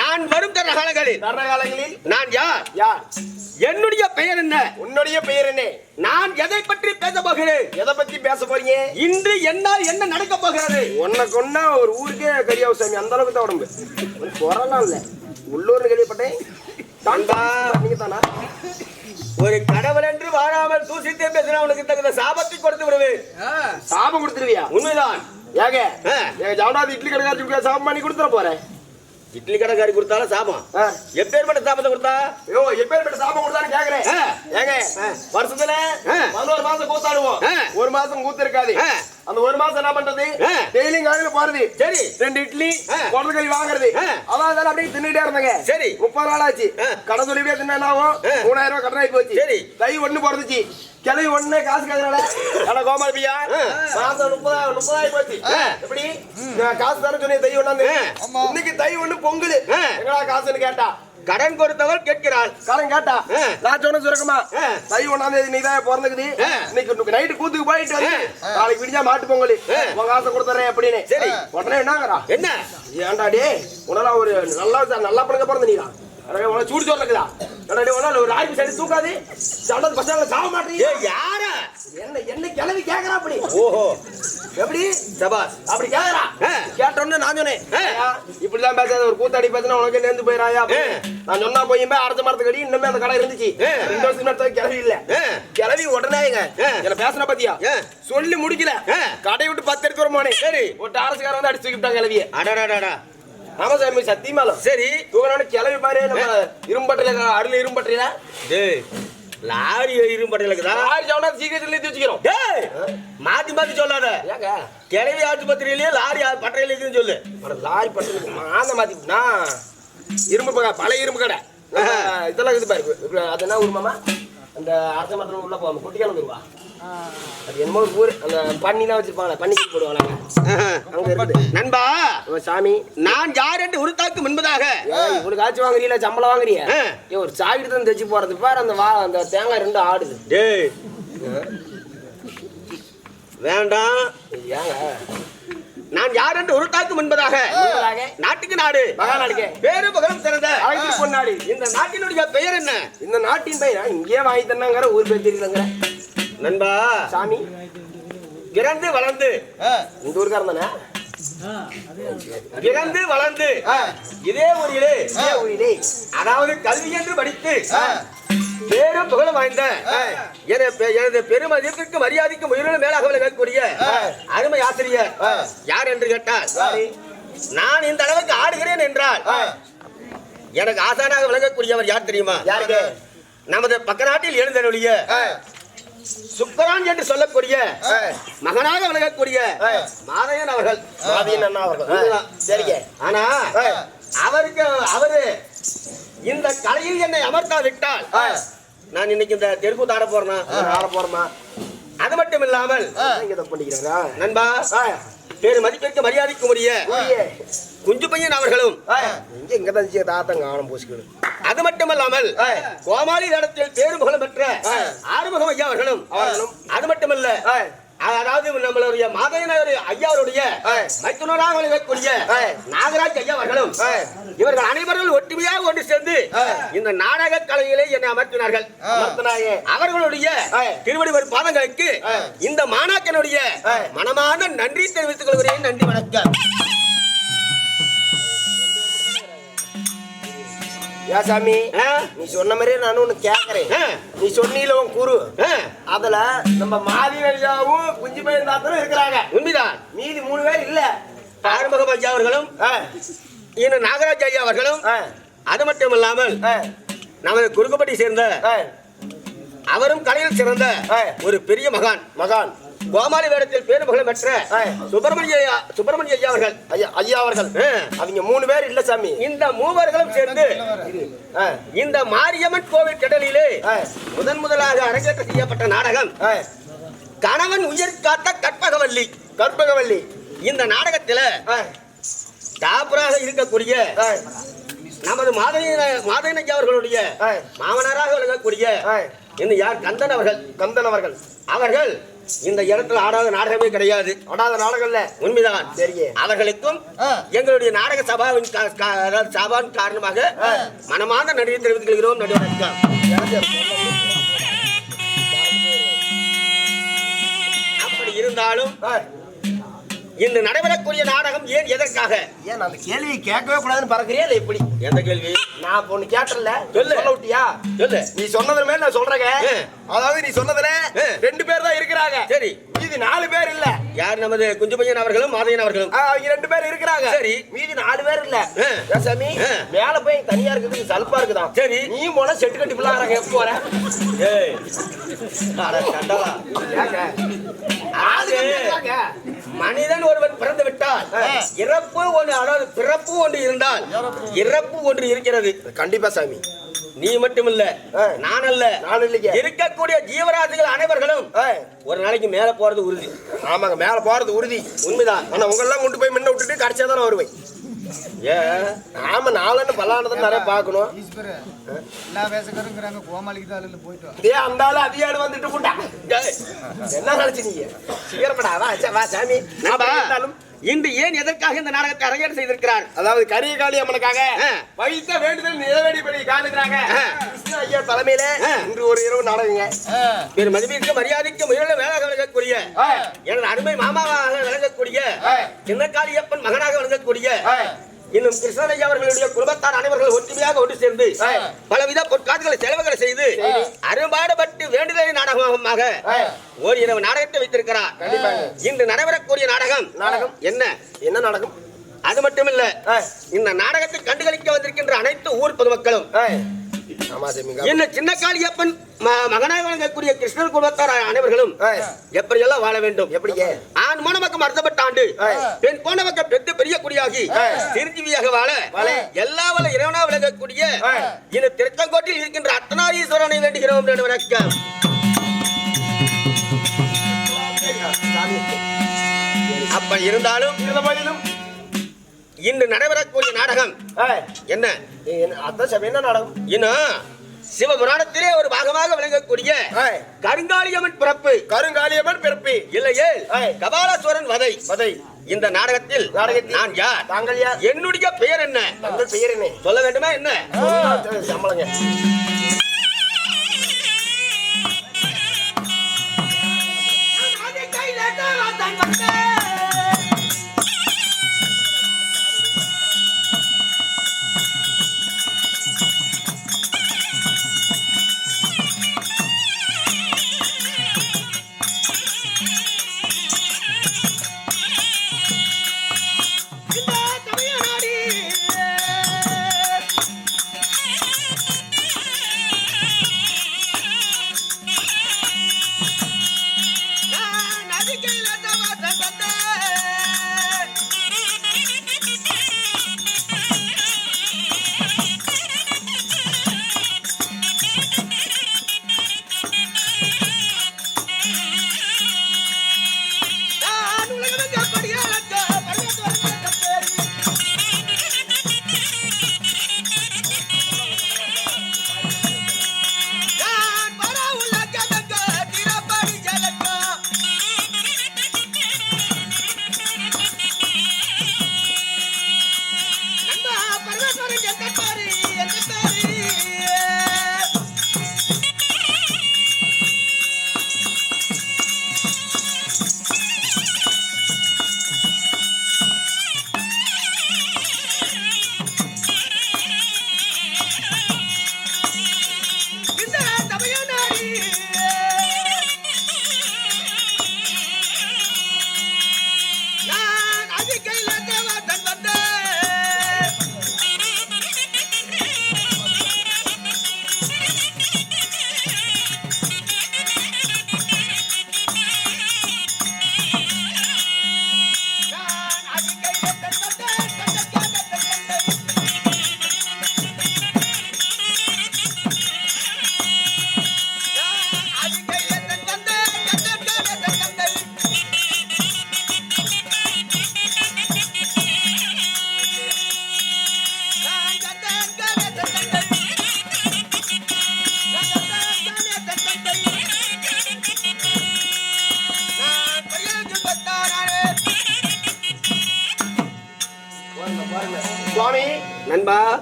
நான் வரும் தர காலங்களில் தர்ற காலங்களில் நான் யார்? யார்? என்னுடைய பெயர் என்ன? உன்னுடைய பெயர் என்ன? நான் எதை பற்றி பேச போகிறேன்? எதை பத்தி பேச போறீங்க? இன்று என்னால் என்ன நடக்க போகிறது? உன்னை கொன்னா ஒரு ஊருக்கே கரியாவு சாமி அந்த அளவுக்கு தான் உடம்பு. உனக்கு குரலாம் இல்ல. உள்ளூர்னு கேள்விப்பட்டேன். தான்பா நீங்க தானா ஒரு கடவுள் என்று வாழாமல் தூசித்தே பேசினா உனக்கு தகுந்த சாபத்தை கொடுத்து விடுவேன். சாபம் கொடுத்துருவியா? உண்மைதான். ஏங்க ஆ. எங்க ஜவனாதி இட்லி கடைக்காரருக்கு சாபம் பண்ணி கொடுத்துட போறேன் இட்லி கடைக்காரி கொடுத்தாலும் சாபம் ஆ. எப்பேற்பட்ட சாபத்தை கொடுத்தா ஐயோ எப்பேற்பட்ட சாபம் கொடுத்தான்னு கேக்குறேன். ஏங்க வருஷத்துல. பதினோரு மாசம் கூத்தாடுவோம். ஒரு மாசம் கூத்து இருக்காது. அந்த ஒரு மாசம் என்ன பண்றது. டெய்லியும் காலையில போறது சரி ரெண்டு இட்லி. குடல் கறி வாங்குறது. அதான் அதெல்லாம் அப்படியே தின்னுட்டே இருந்தாங்க சரி. முப்பது நாள் ஆச்சு. கடை சொல்லிட்டே தின்னா என்ன ஆகும். மூணாயிரம் ரூபாய் கடன் ஆகி போச்சு சரி. தை ஒண்ணு பிறந்துச்சு கிளவி ஒண்ணு காசு கேக்குறால ஏடா கோமாளி பியா. மாசம் முப்பதாயிரம் முப்பதாயிரம் போச்சு. எப்படி காசு தானே சொன்னேன் தை ஒண்ணாந்து. இன்னைக்கு தை ஒண்ணு பொங்கல் ஆ. எங்கடா காசுன்னு கேட்டா கடன் கொடுத்தவள் கேட்கிறாள் காரன் கேட்டா. நான் சொன்ன சுரக்கமா. தை ஒண்ணாம் தேதி நீ தான் பிறந்துக்குது. இன்னைக்கு நைட்டு கூத்துக்கு போயிட்டு வந்து. நாளைக்கு விடிஞ்சா மாட்டு பொங்கல். உங்க காசை கொடுத்துறேன் அப்படின்னு சரி. உடனே என்னங்கிறா என்ன ஏன்டா டே உனலாம் ஒரு நல்லா நல்லா பழக்க பிறந்த நீடா உனக்கு சூடு உன்னால ஒரு ஆயிரம் சரி தூக்காது. சண்டை சாக மாட்டீங்க யாரா? என்ன என்ன கிளவி கேக்குறா அப்படி? ஓஹோ. எப்படி? சபாஸ். அப்படி கேக்குறா. கேட்டோன்னு நான் சொன்னேன் இப்படிலாம் பேசாத ஒரு கூத்தாடி பேசினா உனக்கு நேர்ந்து போயிடாயா. நான் சொன்னா போயுமே அடுத்த மரத்துக்கு அடி இன்னுமே அந்த கடை இருந்துச்சு. ரெண்டு கிளவி இல்ல. கிளவி உடனேங்க ஆ. என்ன பேசுன பாத்தியா. சொல்லி முடிக்கல. கடை விட்டு பத்து எடுத்து வரமானே. சரி. ஒரு டாரஸ்காரன் வந்து அடிச்சு தூக்கிட்டாங்க கிளவிய. அடடடடா ஆமா சாமி சத்தியமாலும் சரி. தூக்கினோட கிளவி பாரு நம்ம இரும்பட்டையில அருள் டேய் லாரி இருக்குதா? ஆறு ஜவனா சீக்கிரத்துல வச்சுக்கிறோம். டேய் மாத்தி மாத்தி சொல்லாத. ஏங்க? கிழவி ஆஸ்பத்திரியிலேயே லாரி பட்டறையில இருக்குன்னு சொல்லு. லாரி பட்டு மாந்த மாத்தினா இரும்பு கடை பழைய இரும்பு கடை. இதெல்லாம் இருக்குது பாரு அது என்ன ஊர் மாமா? அந்த அரச மரத்துல உள்ள போவாங்க குட்டிக்காலம் வருவா அது என்னமோ ஊர் அந்த பண்ணிலாம் வச்சிருப்பாங்களே பண்ணி போடுவாங்க அங்க. இருக்குது. நண்பா சாமி. நான் யார் என்று உருத்தாக்கு முன்பதாக. இவனுக்கு ஆச்சு வாங்குறீல சம்பளம் வாங்குறிய. ஏ ஒரு சாகிட்டு தான் தைச்சு போறது. பாரு அந்த வா அந்த தேங்காய் ரெண்டும் ஆடுது. டேய். வேண்டாம். ஏங்க? நான் யார் என்று உருத்தாக்கு முன்பதாக? நாட்டுக்கு நாடு. மகாநாடுக்கே. பேரு பகலும் சிறந்த பொன்னாடி. இந்த நாட்டினுடைய பெயர் என்ன? இந்த நாட்டின் பையன் இங்கேயே வாங்கி தந்தாங்கிற ஊர் பேர் தெரியலங்கிற நண்பா. சாமி. பிறந்து வளர்ந்து. இந்த ஊருக்காரன் தானே? பிறந்து வளர்ந்து. இதே ஊரிலே. இதே ஊரிலே. அதாவது கல்வி என்று படித்து பேரும் புகழும் வாய்ந்த எனது பெ- எனது பெருமதிப்பிற்கு மரியாதைக்கும் உயிரினும் மேலாக விளங்கக்கூடிய அருமை ஆசிரியர் யார் என்று கேட்டால் நான் இந்த அளவுக்கு ஆடுகிறேன் என்றால் எனக்கு ஆசானாக விளங்கக்கூடியவர் யார் தெரியுமா? யாருக்கு? நமது பக்க நாட்டில் எழுந்தருளிய சுக்கரான் என்று சொல்லக்கூடிய மகனாக விளங்கக்கூடிய மாதையன் அவர்கள். அண்ணா அவர்கள். சரிங்க. ஆனா அவருக்கு அவரு இந்த கலையில் என்னை அமர்த்தா விட்டால் நான் இன்னைக்கு இந்த தெருக்கூத்து ஆட போறேனா ஆட போறோமா? அது மட்டும் இல்லாமல் நண்பா பேரு மதிப்பிற்கு மரியாதைக்கு உரிய குஞ்சு பையன் அவர்களும் இங்க இங்க தான் தாத்தங்க ஆழம் பூசிக்கணும் அது மட்டுமல்லாமல் கோமாளி இடத்தில் பேரு புகழ் பெற்ற ஆறுமுகம் ஐயா அவர்களும் அவர்களும். அது மட்டுமல்ல அதாவது நம்மளுடைய மாதையனர் ஐயா அவருடைய மைத்துனராக விளங்கக்கூடிய நாகராஜ் ஐயா அவர்களும் இவர்கள் அனைவரும் ஒற்றுமையாக ஒன்று சேர்ந்து இந்த நாடக கலையிலே என்னை அமர்த்தினார்கள். அவர்களுடைய திருவடிவர் பாதங்களுக்கு இந்த மாணாக்கனுடைய மனமான நன்றி தெரிவித்துக் கொள்கிறேன். நன்றி வணக்கம். யா சாமி? நீ சொன்ன மாதிரியே நானும் ஒண்ணு கேக்குறேன். ஆ. நீ சொன்னீல உன் குரு. அதுல நம்ம மாதினரியாவும் குஞ்சு பையன் தாத்தனும் இருக்கிறாங்க. உண்மைதான் மீதி மூணு பேர் இல்ல. ஆறுமுகம் ஐயா அவர்களும் இன்னும் நாகராஜ் ஐயா அவர்களும் அது மட்டும் இல்லாமல் நமது குறுக்குப்பட்டி சேர்ந்த. அவரும் கலையில் சிறந்த. ஒரு பெரிய மகான். மகான். கோமாளி வேடத்தில் பேரு புகழ் பெற்ற. சுப்பிரமணிய சுப்பிரமணிய ஐயா அவர்கள். ஐயா ஐயா அவர்கள். அவங்க மூணு பேர் இல்ல சாமி. இந்த மூவர்களும் சேர்ந்து இந்த மாரியம்மன் கோவில் கடலிலே. முதன் முதலாக அரங்கேற்றம் செய்யப்பட்ட நாடகம் கணவன் உயிர் காத்த கற்பகவல்லி. கற்பகவல்லி. இந்த நாடகத்துல டாப்பராக இருக்கக்கூடிய நமது மாதவி மாதவினஜி அவர்களுடைய. மாமனாராக விளங்கக்கூடிய. இன்னும் யார் கந்தன் அவர்கள்? கந்தன் அவர்கள். அவர்கள் இந்த இடத்துல ஆடாத நாடகமே கிடையாது ஆடாத நாடகம்ல உண்மைதான் சரிங்க. அவர்களுக்கும். எங்களுடைய நாடக சபாவின் சபாவின் காரணமாக மனமார்ந்த நன்றியை தெரிவித்துக் கொள்கிறோம் வணக்கம் அப்படி இருந்தாலும். இந்த நடைபெறக்கூடிய நாடகம் ஏன் எதற்காக ஏன் அந்த கேள்வியை கேட்கவே கூடாதுன்னு பறக்குறியா இல்ல எப்படி எந்த கேள்வி நான் இப்ப ஒண்ணு கேட்டல சொல்லு. சொல்ல விட்டியா சொல்லு நீ சொன்னது மேல நான் சொல்றேங்க. அதாவது நீ சொன்னதுல. ரெண்டு பேர் தான் இருக்கிறாங்க சரி மீதி நாலு பேர் இல்ல யார் நமது குஞ்சுபையன் அவர்களும் மாதையன் அவர்களும் ஆ, அவங்க ரெண்டு பேர் இருக்கிறாங்க சரி. மீதி நாலு பேர் இல்ல சாமி. மேல போய் தனியா இருக்கிறதுக்கு சலுப்பா இருக்குதான் சரி. நீ போனா செட்டு கட்டி பிள்ளாங்க எப்ப போற ஏய் அட. ஏங்க? ஆளு. மனிதன் ஒருவன் பிறந்து விட்டால் இறப்பு ஒன்று அதாவது பிறப்பு ஒன்று இருந்தால் இறப்பு ஒன்று. இருக்கிறது. கண்டிப்பா சாமி. நீ மட்டுமில்ல ஆ. நான் அல்ல நானும் இல்லைங்க. இருக்கக்கூடிய ஜீவராசிகள் அனைவர்களும். ஒரு நாளைக்கு மேல போறது உறுதி. ஆமாங்க மேல போறது உறுதி. உண்மைதான். ஆனா உங்களெல்லாம் கொண்டு போய் முன்ன விட்டுட்டு கடைசியா தானே வருவேன். ஏன் ஆமா நாலு பல்லானதான் நிறைய பார்க்கணும். எல்லா வேசக்காரங்கிறாங்க கோமாளிக்கு தான் அதில் போயிட்டு வா. இதே அந்த ஆளு அதிகாடு வந்துட்டு போட்டா என்ன நினைச்சு நீங்க சீக்கிரப்படா வா சாமி. நாம இருந்தாலும். இன்று ஏன் எதற்காக இந்த நாடகத்தை அரங்கேற்றம் செய்திருக்கிறார் அதாவது கரிய காளி அம்மனுக்காக. வைத்த வேண்டுதல் நிறைவேறி காணுகிறாங்க ஐயா தலைமையில. இன்று ஒரு இரவு நாடகங்க பெரும் மதிப்பிற்கு மரியாதைக்கு முயல வேளாக விளங்கக்கூடிய. எனது அருமை மாமாவாக விளங்கக்கூடிய ஆ. சின்னக்காளியப்பன் மகனாக விளங்கக்கூடிய. இன்னும் கிருஷ்ணனையா அவர்களுடைய குடும்பத்தார் அனைவர்கள் ஒற்றுமையாக ஒன்று சேர்ந்து. பலவித பொற்காட்சிகளை செலவுகளை செய்து அரும்பாடுபட்டு வேண்டுதலை நாடகமாக. ஒரு இரவு நாடகத்தை வைத்திருக்கிறார். இன்று நடைபெறக்கூடிய நாடகம் நாடகம். என்ன என்ன நடக்கும் அது மட்டுமில்ல. இந்த நாடகத்தை கண்டுகளிக்க வந்திருக்கின்ற அனைத்து ஊர் பொதுமக்களும் என்ன சின்ன காளியப்பன் ம- மகனாக வழங்கக்கூடிய கிருஷ்ணர் குடும்பத்தார் அனைவர்களும் ஆ. எப்படியெல்லாம் வாழ வேண்டும் எப்படிங்க ஆண் மணமக்கம் அறுத்தப்பட்ட ஆண்டு. பெண் போனமக்கம் பெற்று பெரிய குடியாகி ஆ. திருச்சிவியாக வாழ. எல்லா வள இறைவனா விளங்கக்கூடிய. இந்த திருச்செங்கோட்டில் இருக்கின்ற அர்த்தநாரீஸ்வரனை வேண்டுகிறோம் என்று வணக்கம் அப்படி இருந்தாலும் இருந்த போதிலும் இன்று நடைபெறக்கூடிய நாடகம். என்ன? அதான் என்ன நாடகம்? இன்னும் சிவபுராணத்திலே ஒரு பாகமாக விளங்கக்கூடிய ஆ. கருங்காளியம்மன் பிறப்பு. கருங்காலியம்மன் பிறப்பி. இல்லையே? ஆ. கபாலஸ்வரன் வதை. பதை இந்த நாடகத்தில் நாடகத்தில் நான் யார்? தாங்கள் யார்? என்னுடைய பெயர் என்ன? பெயர் என்ன? சொல்ல வேண்டுமா என்ன? சம்பளங்க.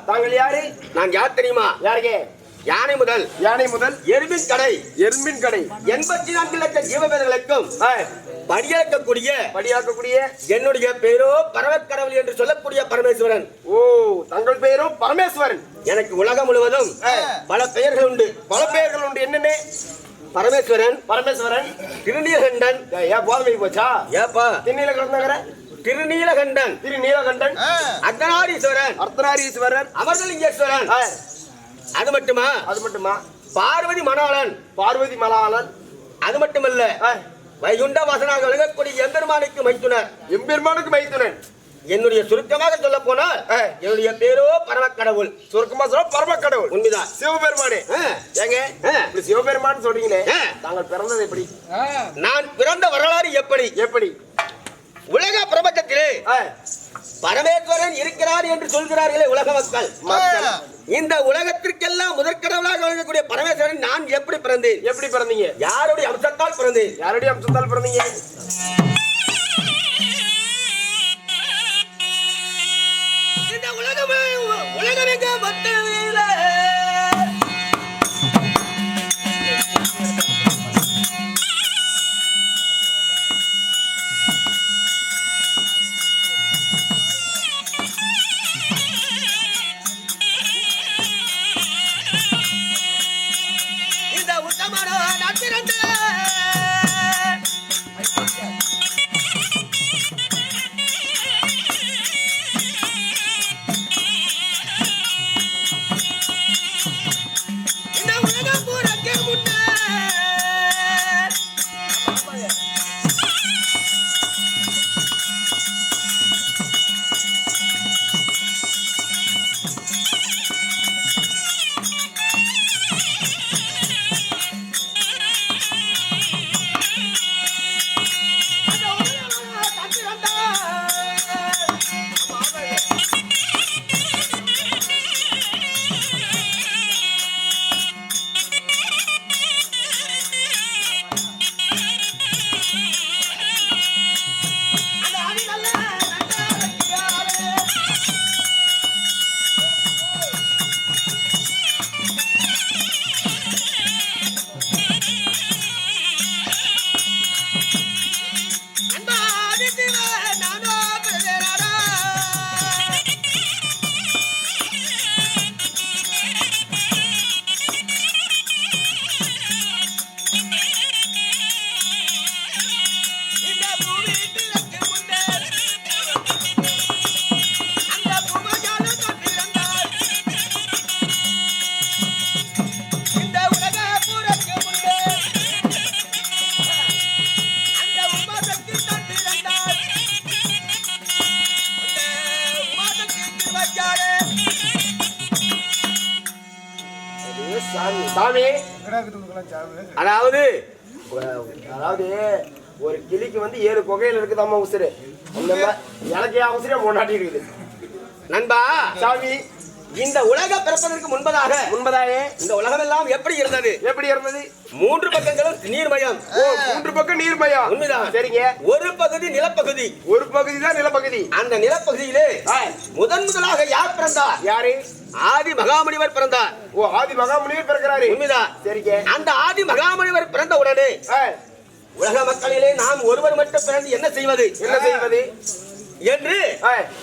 தாங்கள் யாரு? நான் யார் தெரியுமா? யாருங்க யானை முதல். யானை முதல். எருமின் கடை. எறும்பின் கடை. எண்பத்தி நான்கு லட்சம் ஜீவபேதங்களுக்கும் ஆ, படியேற்கக்கூடிய படியாக்கக்கூடிய என்னுடைய பேரோ பரவக்கடவுள் என்று சொல்லக்கூடிய பரமேஸ்வரன். ஓ தங்கள் பெயரும் பரமேஸ்வரன். எனக்கு உலகம் முழுவதும் பல பெயர்கள் உண்டு. பல பெயர்கள் உண்டு. என்னென்ன? பரமேஸ்வரன் பரமேஸ்வரன். திருநீலகண்டன். ஏன் போதமை போச்சா? ஏப்பா. திண்ணில திருநீலகண்டன். திரு நீலகண்டன் அர்த்தநாரீஸ்வரன். அர்த்தநாரீஸ்வரர் அமர்தலிங்கேஸ்வரன் ஆ, அது மட்டுமா? அது மட்டுமா? பார்வதி மணாளன். பார்வதி மலாளன் அது மட்டுமல்ல ஆ, வைகுண்ட வாசனாக விளங்கக்கூடிய எம்பெருமானுக்கு மைத்துனர். எம்பெருமானுக்கு மைத்துனன் என்னுடைய சுருக்கமாக சொல்ல போனால் ஆ. என்னுடைய பேரோ பரமக்கடவுள். சுருக்கமா சொல்ல பரமக்கடவுள். உண்மைதான். சிவபெருமானே. ஆ. ஏங்க ஆ. இப்படி சிவபெருமான் சொல்றீங்களே ஆ. தாங்கள் பிறந்தது எப்படி? நான் பிறந்த வரலாறு எப்படி? எப்படி? உலக பிரபஞ்சத்திலே பரமேஸ்வரன் இருக்கிறார் என்று சொல்கிறார்களே உலக மக்கள் இந்த உலகத்திற்கெல்லாம் முதற்கடவுளாக விளங்கக்கூடிய பரமேஸ்வரன் நான் எப்படி பிறந்தேன்? எப்படி பிறந்தீங்க? யாருடைய அம்சத்தால் பிறந்தேன்? யாருடைய அம்சத்தால் பிறந்தீங்க? அதாவது அதாவது ஒரு கிளிக்கு வந்து ஏழு குகையில இருக்குதாம்மா உசுரு அந்த எனக்கு உசுரே முன்னாடி இருக்குது. நண்பா சாமி இந்த உலக பிறப்பதற்கு முன்பதாக முன்பதாயே இந்த உலகமெல்லாம் எப்படி இருந்தது? எப்படி இருந்தது? மூன்று பக்கங்களும் நீர்மயம். ஓ மூன்று பக்கம் நீர்மயம். உண்மைதான். சரிங்க. ஒரு பகுதி நிலப்பகுதி. ஒரு பகுதி தான் நிலப்பகுதி. அந்த நிலப்பகுதியிலே முதன் முதலாக யார் பிறந்தார்? யாரு? ஆதி மகாமுனிவர் பிறந்தார். ஓ ஆதி மகாமுனிவர் பிறக்கிறாரு. உண்மைதான். சரிங்க. அந்த ஆதி மகாமுனிவர் பிறந்த உடனே உலக மக்களிலே நாம் ஒருவர் மட்டும் பிறந்து என்ன செய்வது? என்ன செய்வது? என்று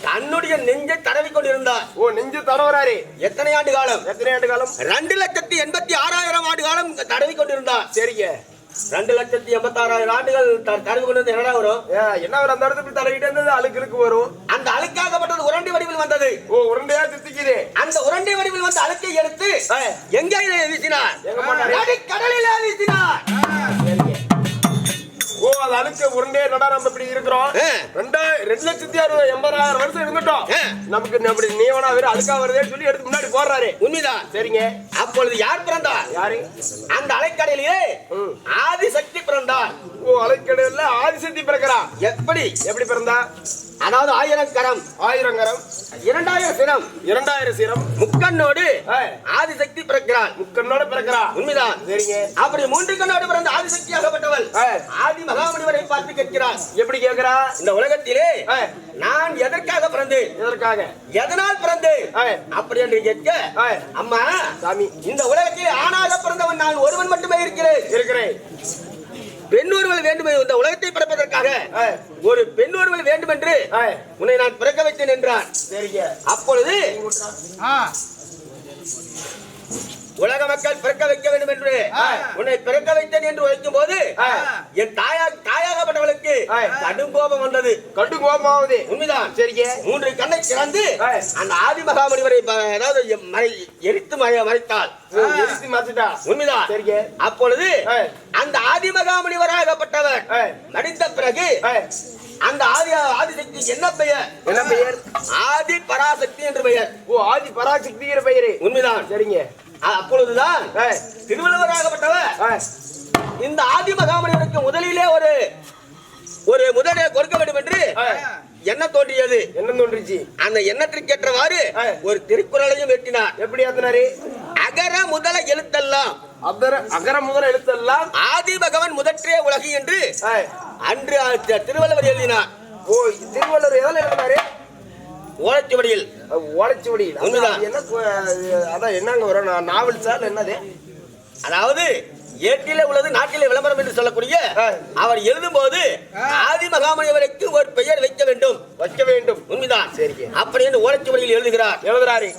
தன்னுடைய நெஞ்சை தடவி கொண்டிருந்தார். ஓ நெஞ்சு தடவராரு எத்தனை ஆண்டு காலம்? எத்தனை ஆண்டு காலம்? ரெண்டு லட்சத்தி எண்பத்தி ஆறாயிரம் ஆண்டு காலம் தடவி கொண்டிருந்தார். சரிங்க. ரெண்டு லட்சத்தி எண்பத்தி ஆறாயிரம் ஆண்டுகள் தடவி கொண்டிருந்த என்னடா வரும்? என்ன ஒரு அந்த இடத்துல தடவிட்டு இருந்தது அழுக்கு வரும். அந்த அழுக்காகப்பட்டது உருண்டை வடிவில் வந்தது. ஓ உருண்டையா தித்திக்குது அந்த உருண்டை வடிவில் வந்த அழுக்கை எடுத்து எங்கே வீசினார். கடலிலே வீசினார் ஓ அது அழுக்க உருண்டையா நடா நம்ம இப்படி இருக்கிறோம். ரெண்டு ரெண்டு லட்சத்தி அறுபது எண்பதாயிரம் வருஷம் இருந்துட்டோம். நமக்கு அப்படி நீவனா வேற அழுக்கா வருதேன்னு சொல்லி எடுத்து முன்னாடி போடுறாரு. உண்மைதான் சரிங்க. அப்பொழுது யார் பிறந்தார் யாரு? அந்த அலைக்கடலிலே ம். ஆதிசக்தி பிறந்தார் ஓ அலைக்கடல்ல ஆதிசக்தி பிறக்கிறா எப்படி? எப்படி பிறந்தா? அதாவது ஆயிரம் கரம். ஆயிரம் கரம். இரண்டாயிரம் சிரம். இரண்டாயிரம் சிரம். முக்கண்ணோடு. ஆதிசக்தி பிறக்கிறாள். முக்கண்ணோட பிறக்கிறா உண்மைதான். சரிங்க. அப்படி மூன்று கண்ணோடு பிறந்த ஆதிசக்தியாகப்பட்டவள். ஆதி மகாமுனிவரை பார்த்து கேட்கிறாள். எப்படி கேக்குறா இந்த உலகத்திலே. நான் எதற்காக பிறந்தேன்? எதற்காக? எதனால் பிறந்தேன். அப்படி என்று கேட்க. அம்மா சாமி. இந்த உலகத்தில் ஆணாக பிறந்தவன் நான் ஒருவன் மட்டுமே இருக்கிறேன். இருக்கிறேன். பெண் ஒருவள் வேண்டும் இந்த உலகத்தை பிறப்பதற்காக. ஒரு பெண் ஒருவள் வேண்டும் என்று. உன்னை நான் பிறக்க வைத்தேன் என்றான் அப்பொழுது உலக மக்கள் பிறக்க வைக்க வேண்டும் என்று. உன்னை பிறக்க வைத்தேன் என்று வைக்கும் போது. என் தாயா தாயாகப்பட்டவளுக்கு. கடும் கோபம் வந்தது. கட்டு கோபமாவது. உண்மைதான். சரிங்க. மூன்று கண்ணை திறந்து ஆ. அந்த ஆதி அதாவது எ- மறை எரித்து மறை- மறைத்தாள். எரிச்சு மாத்திட்டா உண்மைதான். சரிங்க. அப்பொழுது. அந்த ஆதி மகாமுனிவராகப்பட்டவர் ஆ. மடித்த பிறகு அந்த ஆதி ஆதிசக்தி என்ன பெயர்? என்ன பெயர்? ஆதி பராசக்தி என்று பெயர். ஓ ஆதி பராசக்திங்கிற பெயரு. உண்மைதான். சரிங்க. அப்பொழுதுதான் திருவள்ளுவராகப்பட்டவர். இந்த ஆதி மகாமனிதனுக்கு முதலிலே ஒரு ஒரு முதலை கொடுக்க வேண்டும் என்று. எண்ணம் தோன்றியது? என்ன தோன்றுச்சு? அந்த எண்ணத்திற்கேற்றவாறு ஆ. ஒரு திருக்குறளையும் வெட்டினார். எப்படி ஆத்தினாரு? அகர முதல எழுத்தெல்லாம். அகர அகர முதல எழுத்தெல்லாம்? ஆதி பகவன் முதற்றே உலகு என்று அன்று திருவள்ளுவர் எழுதினார். ஓ திருவள்ளுவர் எதில் எழுதினாரு? ஓலச்சுவடியில். ஓலைச்சுவடி உண்மைதான். என்ன அதான் என்னங்க வரும்? நா- நாவல் சார் என்னது? அதாவது ஏட்டிலே உள்ளது நாட்டிலே விளம்பரம் என்று சொல்லக்கூடிய. அவர் எழுதும்போது ஆதி மகாமனிவருக்கு ஒரு பெயர் வைக்க வேண்டும். வைக்க வேண்டும். உண்மைதான். சரிங்க. அப்படி என்று ஓலச்சுவடியில் எழுதுகிறார். எழுதுறாரு.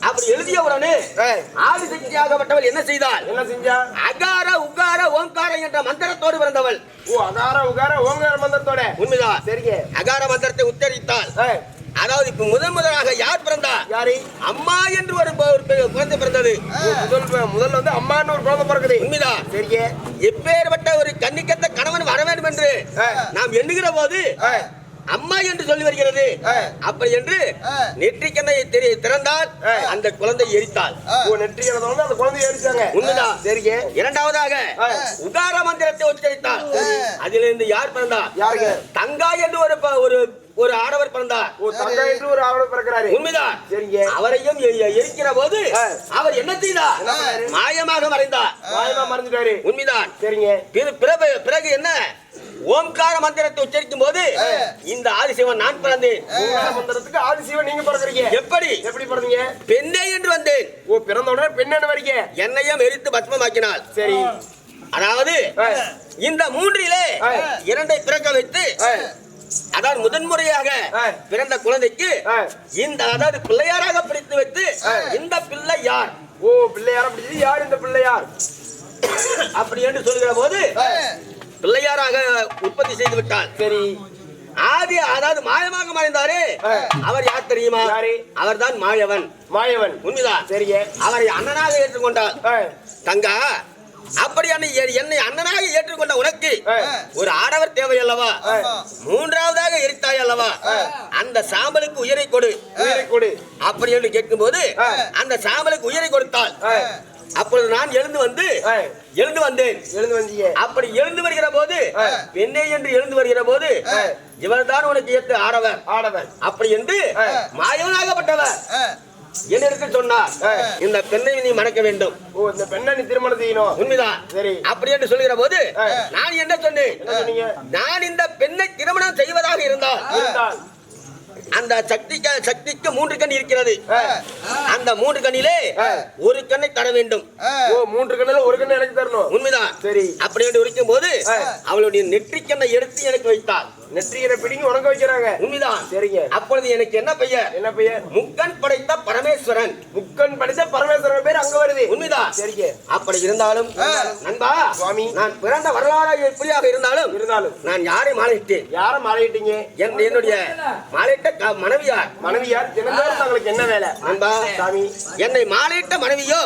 அப்படி எழுதிய உடனே ஆ, ஆதிசக்தியாகப்பட்டவள் என்ன செய்தாள்? என்ன செஞ்சா? அகார உகார ஓங்கார என்ற மந்திரத்தோடு பிறந்தவள். ஓ அகார உகார ஓங்கார மந்திரத்தோட. உண்மைதான். சரிங்க. அகார மந்திரத்தை உச்சரித்தாள். அதாவது இப்ப முதன் முதலாக யார் பிறந்தார் யாரு? அம்மா என்று ஒரு குழந்தை பிறந்தது. முதல் முதல்ல வந்து அம்மான்னு ஒரு குழந்தை பிறக்குது. உண்மைதான் சரிங்க. எப்பேற்பட்ட ஒரு கன்னிக்கத்த கணவன் வர வேண்டும் என்று. நாம் எண்ணுகிற போது அம்மா என்று சொல்லி வருகிறது. அப்படி என்று நெற்றிக்கண்ணையை தெரி- திறந்தால். அந்த குழந்தை எரித்தாள். ஓ நெற்றி எழுதணும் அந்த குழந்தைய எரிச்சாங்க. உண்மைதான். சரிங்க. இரண்டாவதாக. உகார மந்திரத்தை உச்சரித்தார் அதிலிருந்து யார் பிறந்தார் யாருங்க தங்கா என்று ஒரு ஒரு ஒரு ஆடவர் பிறந்தார். என்று ஒரு ஆவணம் பிறக்கிறாரு. உண்மைதான். சரிங்க. அவரையும் எரிக்கிற போது. அவர் என்ன செய்தார்? மாயமாக மறைந்தார். வாயமா மறந்துட்டாரு உண்மைதான். சரிங்க. பிற- பிறகு பிறகு என்ன? ஓம்கார மந்திரத்தை உச்சரிக்கும் போது இந்த ஆதிசிவன் நான் பிறந்தேன். ஓங்கார மந்திரத்துக்கு ஆதிசிவன் நீங்க பிறக்குறீங்க. எப்படி? எப்படி பிறந்தீங்க? பெண்ணே என்று வந்தேன். ஓ பிறந்த உடனே பெண் என்ன வரீங்க என்னையும் எரித்து பத்மமாக்கினாள். சரி. அதாவது இந்த மூன்றிலே. இரண்டை பிறக்க வைத்து அதாவது முதன்முறையாக. பிறந்த குழந்தைக்கு. இந்த அதாவது பிள்ளையாராக பிடித்து வைத்து. இந்த பிள்ளை யார்? ஓ பிள்ளையார பிடிச்சது யார் இந்த பிள்ளையார்? அப்படி என்று சொல்கிற போது பிள்ளையாராக உற்பத்தி செய்து விட்டார். சரி. ஆதி அதாவது மாயமாக மறைந்தாரே. அவர் யார் தெரியுமா? யாரு? அவர்தான் மாயவன். மாயவன். உண்மைதான். சரிங்க அவரை அண்ணனாக ஏற்றுக்கொண்டார். தங்கா அப்படி என்னை அண்ணனாக ஏற்றுக்கொண்ட உனக்கு. ஒரு ஆடவர் தேவை அல்லவா. மூன்றாவதாக எரித்தாய் அல்லவா? அந்த சாம்பலுக்கு உயிரை கொடு. அப்படி என்று கேட்கும்போது. அந்த சாம்பலுக்கு உயிரை கொடுத்தாள். ஆ, அப்பொழுது நான் எழுந்து வந்து எழுந்து வந்தேன். எழுந்து வந்தீங்க அப்படி எழுந்து வருகிற போது. பெண்ணே என்று எழுந்து வருகிற போது இவர்தான் உனக்கு ஏற்று ஆடவர். ஆடவர். அப்படி என்று. மாயவனாகப்பட்டவர். என்னிடத்து சொன்னார். இந்த பெண்ணை நீ மணக்க வேண்டும். ஓ இந்த பெண்ணை நீ திருமணம் செய்யணும். உண்மைதான் சரி. அப்படி என்று சொல்லுகிற போது. நான் என்ன சொன்னேன்? நான் இந்த பெண்ணை திருமணம் செய்வதாக இருந்தால் அந்த சக்திக்கு சக்திக்கு மூன்று கண் இருக்கிறது. அந்த மூன்று கண்ணிலே. ஒரு கண்ணை தர வேண்டும். ஓ மூன்று கண்ணுல ஒரு கண்ணு எனக்கு தரணும். உண்மைதான் சரி. அப்படி என்று இருக்கும் போது. அவளுடைய நெற்றிக்கண்ணை எடுத்து எனக்கு வைத்தாள். நெற்றியில பிடிங்கி உனக்கு வைக்கிறாங்க. உண்மைதான். சரிங்க. அப்பொழுது எனக்கு என்ன பெயர்? என்ன பெயர்? முக்கண் படைத்த பரமேஸ்வரன். முக்கன் படித்த பரமேஸ்வரன் பேர் அங்க வருது. உண்மைதான். சரிங்க. அப்படி இருந்தாலும் நண்பா சுவாமி. நான் பிறந்த வரலாறு எப்படியாக இருந்தாலும் இருந்தாலும். நான் யாரை மாலையிட்டேன்? யார மாலையிட்டீங்க? என் என்னுடைய மாலையிட்ட மனைவியார். மனைவியார் தங்களுக்கு என்ன வேலை? நண்பா சாமி. என்னை மாலையிட்ட மனைவியோ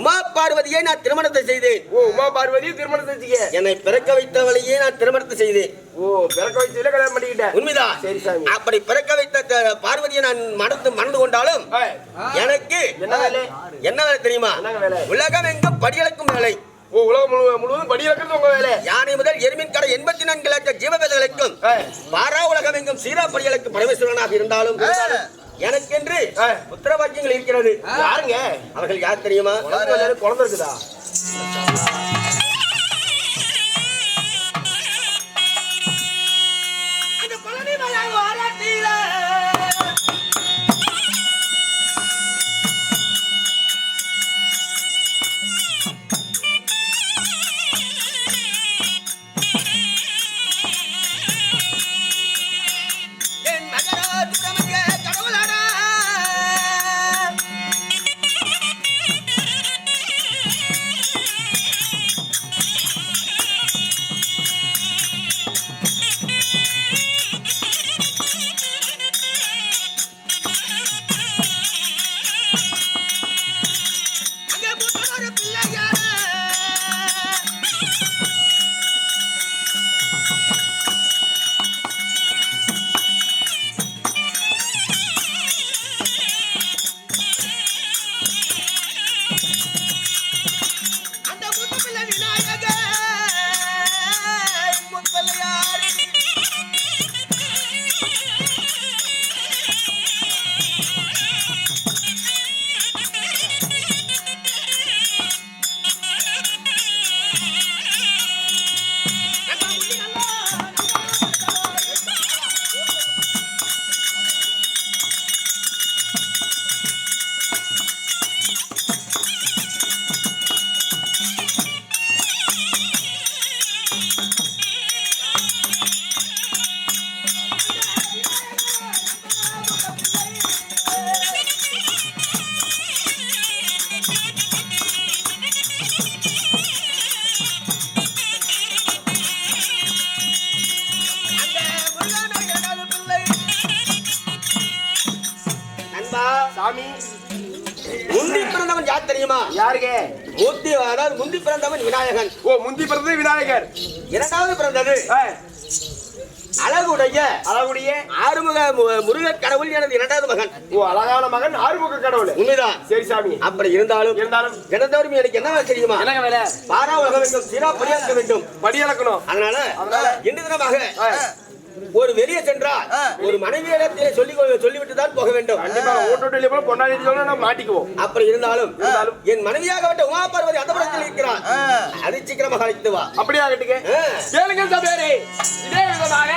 உமா பார்வதியை நான் திருமணத்தை செய்தேன். ஓ உமா பார்வதி திருமணம் செஞ்சீங்க என்னை பிறக்க வைத்தவளையே நான் திருமணத்தை செய்தேன். ஓ பிறக்க வச்சதுல கல்யாணம் பண்ணிக்கிட்டேன் உண்மைதான். சரி சாமி. அப்படி பிறக்க வைத்த பார்வதியை நான் மணந்து மணந்து கொண்டாலும் எனக்கு என்ன வேலை? என்ன வேலை தெரியுமா? உலகம் எங்கும் படியளக்கும் வேலை. ஓ உலகம் முழு முழுவதும் படி இழக்கிறது உங்க வேலை. யானை முதல் எருமின் கடை எண்பத்தி நான்கு லட்சம் ஜீவவேதங்களுக்கும் ஆ. பாரா உலகம் எங்கும் சீரா படிகளுக்கு பரமேஸ்வரனாக இருந்தாலும் எனக்கென்று. உத்தரவாக்கியங்கள் இருக்கிறது. யாருங்க? அவர்கள் யார் தெரியுமா? குழந்தை இருக்குதா? விநாயகன். ஓ முந்தி பிறந்தது விநாயகர். இரண்டாவது பிறந்தது. அழகுடைய அழகுடைய ஆறுமுக மு- முருகக் கடவுள் எனது இரண்டாவது மகன். ஓ அழகான மகன் ஆறுமுக கடவுள். உண்மைதான். சரி சாமி. அப்படி இருந்தாலும் இருந்தாலும் எனதவரும் எனக்கு என்ன தெரியுமா? என்னங்க வேலை? பாரா உலகம் வேண்டும் சீரா பணியாற்ற வேண்டும். படி இழக்கணும் அதனால? இன்று தினமாக. ஒரு வெளியே சென்றால் ஒரு மனைவியிடத்திலே சொல்லி சொல்லிவிட்டு தான் போக வேண்டும். மாட்டிக்குவோம். அப்படி இருந்தாலும் இருந்தாலும். என் மனைவியாகப்பட்ட உமா பார்வதி அந்த படத்தில் இருக்கிறார் அது சீக்கிரமாக அழைத்து வா. அப்படியா. கேளுங்க சபேரே. இதே விதமாக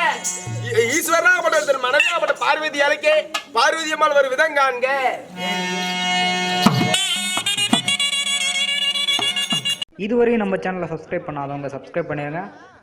ஈஸ்வரனாகப்பட்ட ஒருத்தர் மனைவியாகப்பட்ட பார்வதி அழைக்க பார்வதி அம்மாள் ஒரு விதம் காண்க. இதுவரை நம்ம சேனலை சப்ஸ்கிரைப் பண்ணாதவங்க சப்ஸ்கிரைப் பண்ணிடுங்க